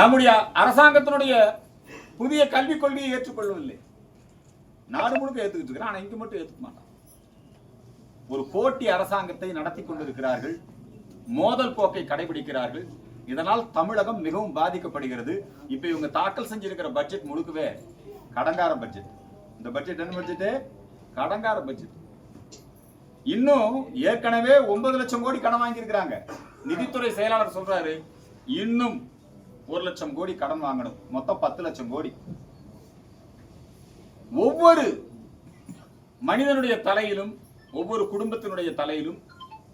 நம்முடைய அரசாங்கத்தினுடைய புதிய கல்விக் கொள்கையை ஏற்றுக்கொள்ளவில்லை. நாடு முழுக்க ஏத்துக்கிட்டு இருக்கிறான் ஆனா இங்க மட்டும் ஏத்துக்க மாட்டான் ஒரு போட்டி அரசாங்கத்தை நடத்தி கொண்டிருக்கிறார்கள். மோதல் போக்கை கடைபிடிக்கிறார்கள். இதனால் தமிழகம் மிகவும் பாதிக்கப்படுகிறது. இப்ப இவங்க தாக்கல் செஞ்சிருக்கிற பட்ஜெட் முழுக்கவே கடங்கார பட்ஜெட். இந்த பட்ஜெட் என்ன பட்ஜெட் கடங்கார பட்ஜெட். இன்னும் ஏற்கனவே ஒன்பது லட்சம் கோடி கடன் வாங்கியிருக்கிறாங்க. நிதித்துறை செயலாளர் சொல்றாரு இன்னும் ஒரு லட்சம் கோடி கடன் வாங்கணும். மொத்தம் பத்து லட்சம் கோடி. ஒவ்வொரு மனிதனுடைய தலையிலும் ஒவ்வொரு குடும்பத்தினுடைய தலையிலும்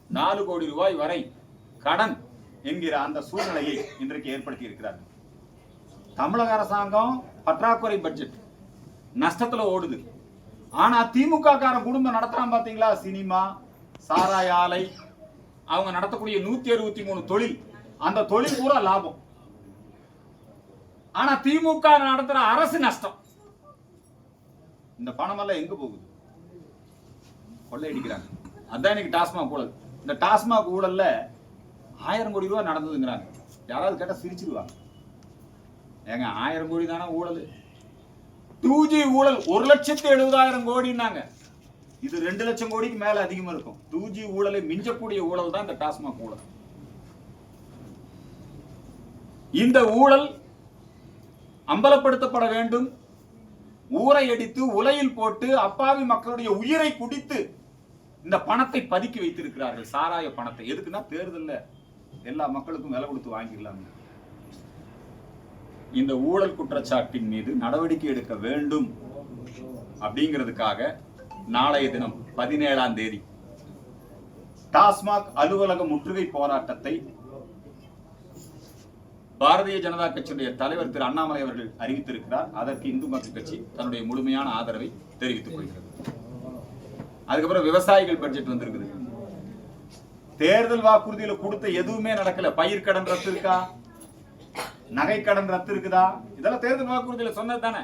நாலு கோடி ரூபாய் வரை கடன் என்கிற அந்த சூழ்நிலையை இன்றைக்கு ஏற்படுத்தி இருக்கிறார்கள். தமிழக அரசாங்கம் பற்றாக்குறை பட்ஜெட் நஷ்டத்துல ஓடுது. ஆனா திமுக காரன் குடும்பம் நடத்துறான் பாத்தீங்களா? சினிமா சாராய ஆலை அவங்க நடத்தக்கூடிய நூத்தி அறுபத்தி மூணு தொழில். அந்த தொழில் பூரா லாபம். ஆனா திமுக நடத்துற அரசு நஷ்டம். இந்த பணம் எல்லாம் எங்க போகுது? கொள்ளையடிக்கிறாங்க. அதான் இன்னைக்கு டாஸ்மாக் ஊழல். இந்த டாஸ்மாக் ஊழல்ல ஆயிரம் கோடி ரூபா நடந்ததுங்கிறாங்க. யாராவது கேட்டா சிரிச்சிருவாங்க. ஏங்க ஆயிரம் கோடி தானே ஊழல். டூ ஜி ஊழல் ஒரு லட்சத்து எழுபதாயிரம் கோடினாங்க இது ரெண்டு லட்சம் கோடிக்கு மேல அதிகமா இருக்கும். டூ ஜி ஊழலை மிஞ்சக்கூடிய ஊழல் தான் இந்த டாஸ்மாக் ஊழல். இந்த ஊழல் அம்பலப்படுத்தப்பட வேண்டும். ஊரை அடித்து உலையில் போட்டு அப்பாவி மக்களுடைய உயிரை குடித்து இந்த பணத்தை பதுக்கி வைத்திருக்கிறார்கள். சாராய பணத்தை. எதுக்குன்னா தேர்தல்ல. எல்லா மக்களுக்கும் விலை கொடுத்து வாங்கிடலாம் இந்த ஊழல் குற்றச்சாட்டின் மீது நடவடிக்கை எடுக்க வேண்டும் அப்படிங்கிறதுக்காக நாளைய தினம் பதினேழாம் தேதி டாஸ்மாக் அலுவலக முற்றுகை போராட்டத்தை பாரதிய ஜனதா கட்சியுடைய தலைவர் திரு அண்ணாமலை அவர்கள் அறிவித்திருக்கிறார். அதற்கு இந்து மக்கள் கட்சி தன்னுடைய முழுமையான ஆதரவை தெரிவித்துக் கொள்கிறது. அதுக்கப்புறம் விவசாயிகள் பட்ஜெட் வந்திருக்குது. தேர்தல் வாக்குறுதியில கொடுத்த எதுவுமே நடக்கல. பயிர் கடன் ரத்து இருக்கா? நகை கடன் ரத்து இருக்குதா? இதெல்லாம் தேர்தல் வாக்குறுதியில சொன்னது தானே.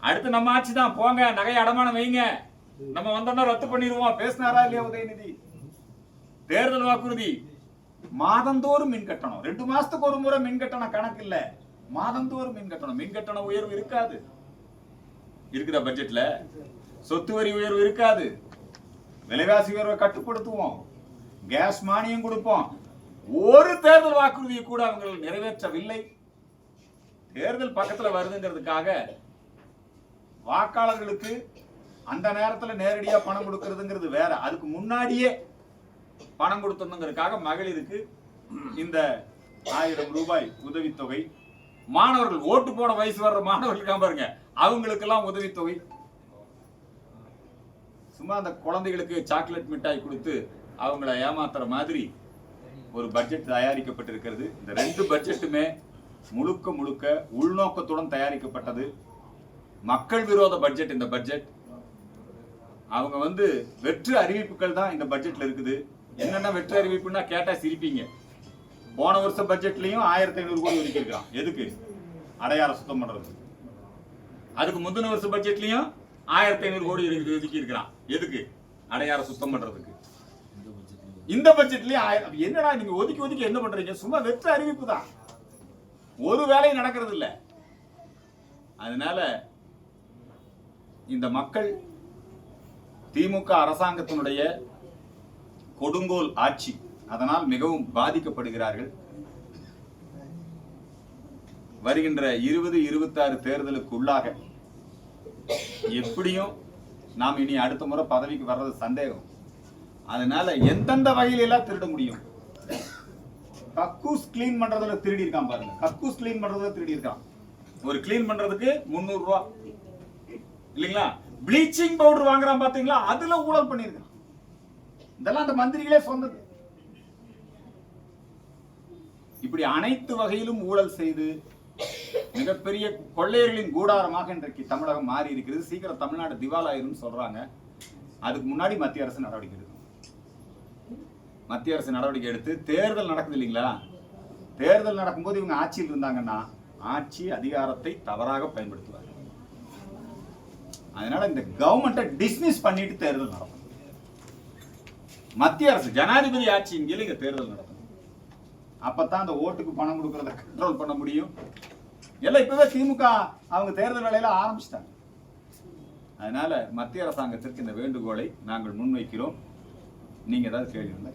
அடுத்து நம்ம ஆட்சி தான். போங்க நகை அடமானம் வைங்க. நம்ம வந்தோம்னா ரத்து பண்ணிடுவோம். பேசினாரா இல்லையா உதயநிதி? தேர்தல் வாக்குறுதி. மாதந்தோறும் மின் கட்டணம். ரெண்டு மாசத்துக்கு ஒரு முறை மின் கட்டணம் கணக்கு இல்ல. மாதந்தோறும் மின் கட்டணம். மின் கட்டண உயர்வு இருக்காது. இருக்குதா பட்ஜெட்ல சொத்து வரி உயர்வு இருக்காது. விலைவாசி உயர்வை கட்டுப்படுத்துவோம். கேஸ் மானியம் கொடுப்போம். ஒரு தேர்தல் வாக்குறுதியை கூட அவங்கள் நிறைவேற்றவில்லை. தேர்தல் பக்கத்துல வருதுங்கிறதுக்காக வாக்காளர்களுக்கு அந்த நேரத்துல நேரடியா பணம் கொடுக்கறதுங்கிறது வேற. அதுக்கு முன்னாடியே பணம் கொடுத்தணுங்கிறதுக்காக மகளிருக்கு இந்த ஆயிரம் ரூபாய் உதவித்தொகை. மாணவர்கள் ஓட்டு போட வயசு வர்ற மாணவர்களுக்கு பாருங்க. அவங்களுக்கெல்லாம் உதவித்தொகை. சும்மா அந்த குழந்தைகளுக்கு சாக்லேட் மிட்டாய் கொடுத்து அவங்கள ஏமாத்துற மாதிரி ஒரு பட்ஜெட் தயாரிக்கப்பட்டிருக்கிறது. இந்த ரெண்டு பட்ஜெட்டுமே முழுக்க முழுக்க உள்நோக்கத்துடன் தயாரிக்கப்பட்டது. மக்கள் விரோத பட்ஜெட் இந்த பட்ஜெட் அவங்க வந்து வெற்று அறிவிப்புகள் தான் இந்த பட்ஜெட்ல இருக்குது. என்னென்ன வெற்றி அறிவிப்புன்னா கேட்டா சிரிப்பீங்க. போன வருஷ பட்ஜெட்லயும் ஆயிரத்தி ஐநூறு கோடி ஒதுக்கியிருக்கான் எதுக்கு? அடையாள சுத்தம் பண்றது. அதுக்கு முந்தின வருஷ பட்ஜெட்லயும் ஆயிரத்தி ஐநூறு கோடி ஒதுக்கி- இருக்கிறான் எதுக்கு? அடையாள சுத்தம் பண்றதுக்கு. இந்த பட்ஜெட்லயும் ஆயிரம் என்னடா நீங்க ஒதுக்கி ஒதுக்கி என்ன பண்றீங்க? சும்மா வெற்ற அறிவிப்பு தான். ஒரு வேலையும் நடக்கிறது இல்ல. அதனால இந்த மக்கள் திமுக அரசாங்கத்தினுடைய கொடுங்கோல் ஆட்சி அதனால் மிகவும் பாதிக்கப்படுகிறார்கள். வருகின்ற இருபது இருபத்தாறு தேர்தலுக்கு உள்ளாக எப்படியும் நாம் இனி அடுத்த முறை பதவிக்கு வர்றது சந்தேகம். அதனால எந்தெந்த வகையில எல்லாம் திருட முடியும்? கக்கூஸ் கிளீன் பண்றதுல திருடி இருக்கான் பாருங்க. கக்கூஸ் கிளீன் பண்றதுல திருடி இருக்கான். ஒரு கிளீன் பண்றதுக்கு முந்நூறு ரூபா. இல்லைங்களா? ப்ளீச்சிங் பவுடர் வாங்குறான் பாத்தீங்களா? அதுல ஊழல் பண்ணிருக்கான் இதெல்லாம் அந்த மந்திரிகளே சொன்னது. இப்படி அனைத்து வகையிலும் ஊழல் செய்து மிகப்பெரிய கொள்ளையர்களின் கூடாரமாக இன்றைக்கு தமிழகம் மாறி இருக்கிறது. சீக்கிரம் தமிழ்நாடு திவாலாயிரும் சொல்றாங்க. அதுக்கு முன்னாடி மத்திய அரசு நடவடிக்கை எடுக்கும். மத்திய அரசு நடவடிக்கை எடுத்து தேர்தல் நடக்குது இல்லைங்களா? தேர்தல் நடக்கும்போது இவங்க ஆட்சியில் இருந்தாங்கன்னா ஆட்சி அதிகாரத்தை தவறாக பயன்படுத்துவாங்க அதனால இந்த கவர்மெண்ட்டை டிஸ்மிஸ் பண்ணிட்டு தேர்தல் நடக்கும். மத்திய அரசு ஜனாதிபதி ஆட்சியின் கீழ் இங்க தேர்தல் நடத்தணும் அப்பதான் அந்த ஓட்டுக்கு பணம் கொடுக்கறத கண்ட்ரோல் பண்ண முடியும். எல்லாம் இப்பவே திமுக அவங்க தேர்தல் வேலையில ஆரம்பிச்சிட்டாங்க. அதனால மத்திய அரசாங்கத்திற்கு இந்த வேண்டுகோளை நாங்கள் முன்வைக்கிறோம். நீங்க ஏதாவது கேள்வி இருந்தா